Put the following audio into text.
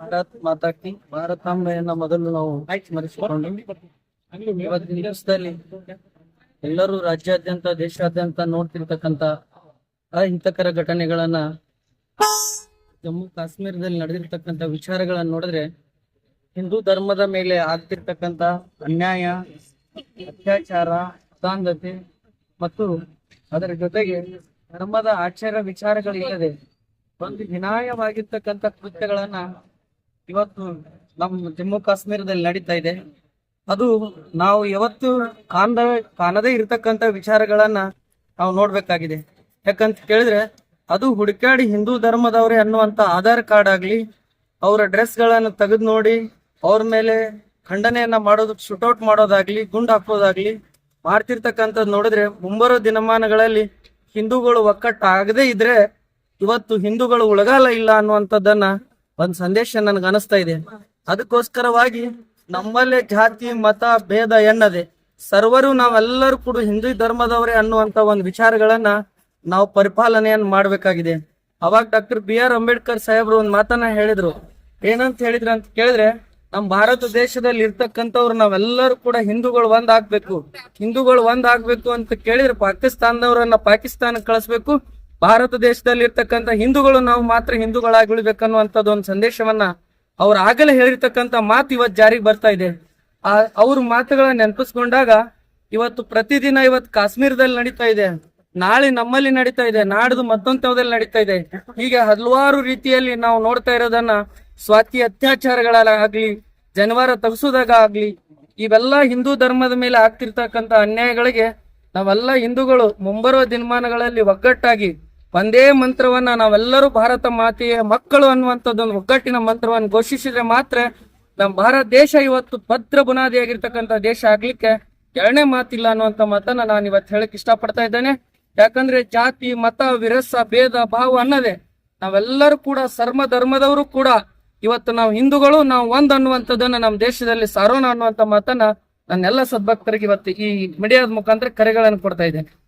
ಭಾರತ್ ಮಾತಾಕಿ ಭಾರತಾಂಬೆಯನ್ನ ಮೊದಲು ನಾವು ಸ್ಮರಿಸಿಕೊಂಡು ಇವತ್ತಿನ ದಿವಸದಲ್ಲಿ ಎಲ್ಲರೂ ರಾಜ್ಯಾದ್ಯಂತ, ದೇಶಾದ್ಯಂತ ನೋಡ್ತಿರ್ತಕ್ಕಂತ ಅಹಿತಕರ ಘಟನೆಗಳನ್ನ ಜಮ್ಮು ಕಾಶ್ಮೀರದಲ್ಲಿ ನಡೆದಿರ್ತಕ್ಕಂತ ವಿಚಾರಗಳನ್ನ ನೋಡಿದ್ರೆ ಹಿಂದೂ ಧರ್ಮದ ಮೇಲೆ ಆಗ್ತಿರ್ತಕ್ಕಂತ ಅನ್ಯಾಯ, ಅತ್ಯಾಚಾರ ಅಸಾಂಧತೆ ಮತ್ತು ಅದರ ಜೊತೆಗೆ ಧರ್ಮದ ಆಚಾರ ವಿಚಾರಗಳಿಲ್ಲದೆ ಒಂದು ಹೀನಾಯವಾಗಿರ್ತಕ್ಕಂಥ ಕೃತ್ಯಗಳನ್ನ ಇವತ್ತು ನಮ್ಮ ಜಮ್ಮು ಕಾಶ್ಮೀರದಲ್ಲಿ ನಡೀತಾ ಇದೆ. ಅದು ನಾವು ಯಾವತ್ತು ಕಾಣದ, ಕಾಣದೇ ಇರತಕ್ಕಂಥ ವಿಚಾರಗಳನ್ನ ನಾವು ನೋಡ್ಬೇಕಾಗಿದೆ. ಯಾಕಂತ ಕೇಳಿದ್ರೆ, ಅದು ಹುಡುಕಾಡಿ ಹಿಂದೂ ಧರ್ಮದವರೇ ಅನ್ನುವಂತ ಆಧಾರ್ ಕಾರ್ಡ್ ಆಗಲಿ, ಅವರ ಡ್ರೆಸ್ ಗಳನ್ನ ತೆಗೆದು ನೋಡಿ, ಅವ್ರ ಮೇಲೆ ಖಂಡನೆಯನ್ನ ಮಾಡೋದಕ್ಕೆ ಶೂಟೌಟ್ ಮಾಡೋದಾಗ್ಲಿ, ಗುಂಡು ಹಾಕೋದಾಗ್ಲಿ ಮಾಡ್ತಿರ್ತಕ್ಕಂಥದ್ದು ನೋಡಿದ್ರೆ ಮುಂಬರೋ ದಿನಮಾನಗಳಲ್ಲಿ ಹಿಂದೂಗಳು ಒಕ್ಕಟ್ಟಾಗದೇ ಇದ್ರೆ ಇವತ್ತು ಹಿಂದೂಗಳು ಉಳಗಾಲ ಇಲ್ಲ ಅನ್ನುವಂಥದ್ದನ್ನ ಒಂದ್ ಸಂದೇಶ ನನ್ಗೆ ಅನಿಸ್ತಾ ಇದೆ. ಅದಕ್ಕೋಸ್ಕರವಾಗಿ ನಮ್ಮಲ್ಲೇ ಜಾತಿ, ಮತ, ಭೇದ ಎನ್ನದೆ ಸರ್ವರು ನಾವೆಲ್ಲರೂ ಕೂಡ ಹಿಂದೂ ಧರ್ಮದವರೇ ಅನ್ನುವಂತ ಒಂದು ವಿಚಾರಗಳನ್ನ ನಾವು ಪರಿಪಾಲನೆಯನ್ನ ಮಾಡ್ಬೇಕಾಗಿದೆ. ಅವಾಗ ಡಾಕ್ಟರ್ ಬಿ ಆರ್ ಅಂಬೇಡ್ಕರ್ ಸಾಹೇಬ್ರು ಒಂದ್ ಮಾತನ್ನ ಹೇಳಿದ್ರು. ಏನಂತ ಹೇಳಿದ್ರು ಅಂತ ಕೇಳಿದ್ರೆ ನಮ್ಮ ಭಾರತ ದೇಶದಲ್ಲಿ ಇರ್ತಕ್ಕಂಥವ್ರು ನಾವೆಲ್ಲರೂ ಕೂಡ ಹಿಂದೂಗಳು ಒಂದ್ ಹಿಂದೂಗಳು ಒಂದ್ ಅಂತ ಕೇಳಿದ್ರೆ ಪಾಕಿಸ್ತಾನದವರನ್ನ ಪಾಕಿಸ್ತಾನ ಕಳಿಸ್ಬೇಕು. ಭಾರತ ದೇಶದಲ್ಲಿ ಇರ್ತಕ್ಕಂಥ ಹಿಂದೂಗಳು ನಾವು ಮಾತ್ರ ಹಿಂದೂಗಳಾಗಿ ಉಳಿಬೇಕನ್ನುವಂಥದ್ದು ಒಂದು ಸಂದೇಶವನ್ನ ಅವ್ರು ಆಗಲೇ ಹೇಳಿರ್ತಕ್ಕಂಥ ಮಾತು ಇವತ್ತು ಜಾರಿಗೆ ಬರ್ತಾ ಇದೆ. ಆ, ಅವ್ರ ಮಾತುಗಳನ್ನ ನೆನಪಿಸ್ಕೊಂಡಾಗ ಇವತ್ತು ಪ್ರತಿದಿನ ಇವತ್ತು ಕಾಶ್ಮೀರದಲ್ಲಿ ನಡೀತಾ ಇದೆ. ನಾಳೆ ನಮ್ಮಲ್ಲಿ ನಡೀತಾ ಇದೆ. ನಾಡ್ದು ಮತ್ತೊಂದು ನಡೀತಾ ಇದೆ. ಹೀಗೆ ಹಲವಾರು ರೀತಿಯಲ್ಲಿ ನಾವು ನೋಡ್ತಾ ಇರೋದನ್ನ ಸ್ವಾತಿ ಅತ್ಯಾಚಾರಗಳಾಗ್ಲಿ, ಜನವಾರ ತಗಸೋದಾಗ ಆಗ್ಲಿ ಇವೆಲ್ಲ ಹಿಂದೂ ಧರ್ಮದ ಮೇಲೆ ಆಗ್ತಿರ್ತಕ್ಕಂಥ ಅನ್ಯಾಯಗಳಿಗೆ ನಾವೆಲ್ಲ ಹಿಂದೂಗಳು ಮುಂಬರುವ ದಿನಮಾನಗಳಲ್ಲಿ ಒಗ್ಗಟ್ಟಾಗಿ ಒಂದೇ ಮಂತ್ರವನ್ನ ನಾವೆಲ್ಲರೂ ಭಾರತ ಮಾತೆಯ, ಮಕ್ಕಳು ಅನ್ನುವಂಥದ್ದೊಂದು ಒಗ್ಗಟ್ಟಿನ ಮಂತ್ರವನ್ನು ಘೋಷಿಸಿದ್ರೆ ಮಾತ್ರ ನಮ್ಮ ಭಾರತ ದೇಶ ಇವತ್ತು ಭದ್ರ ಬುನಾದಿಯಾಗಿರ್ತಕ್ಕಂಥ ದೇಶ ಆಗ್ಲಿಕ್ಕೆ ಎರಡನೇ ಮಾತಿಲ್ಲ ಅನ್ನುವಂಥ ಮಾತನ್ನ ನಾನು ಇವತ್ತು ಹೇಳಕ್ ಇಷ್ಟಪಡ್ತಾ ಇದ್ದೇನೆ. ಯಾಕಂದ್ರೆ ಜಾತಿ, ಮತ, ವಿರಸ, ಭೇದ, ಭಾವ ಅನ್ನದೆ ನಾವೆಲ್ಲರೂ ಕೂಡ ಸರ್ಮ ಧರ್ಮದವರು ಕೂಡ ಇವತ್ತು ನಾವು ಹಿಂದೂಗಳು, ನಾವು ಒಂದ್ ಅನ್ನುವಂಥದ್ದನ್ನ ನಮ್ಮ ದೇಶದಲ್ಲಿ ಸಾರೋಣ ಅನ್ನುವಂಥ ಮಾತನ್ನ ನನ್ನೆಲ್ಲ ಸದ್ಭಕ್ತರಿಗೆ ಇವತ್ತು ಈ ಮೀಡಿಯಾದ ಮುಖಾಂತರ ಕರೆಗಳನ್ನು ಕೊಡ್ತಾ ಇದ್ದೇನೆ.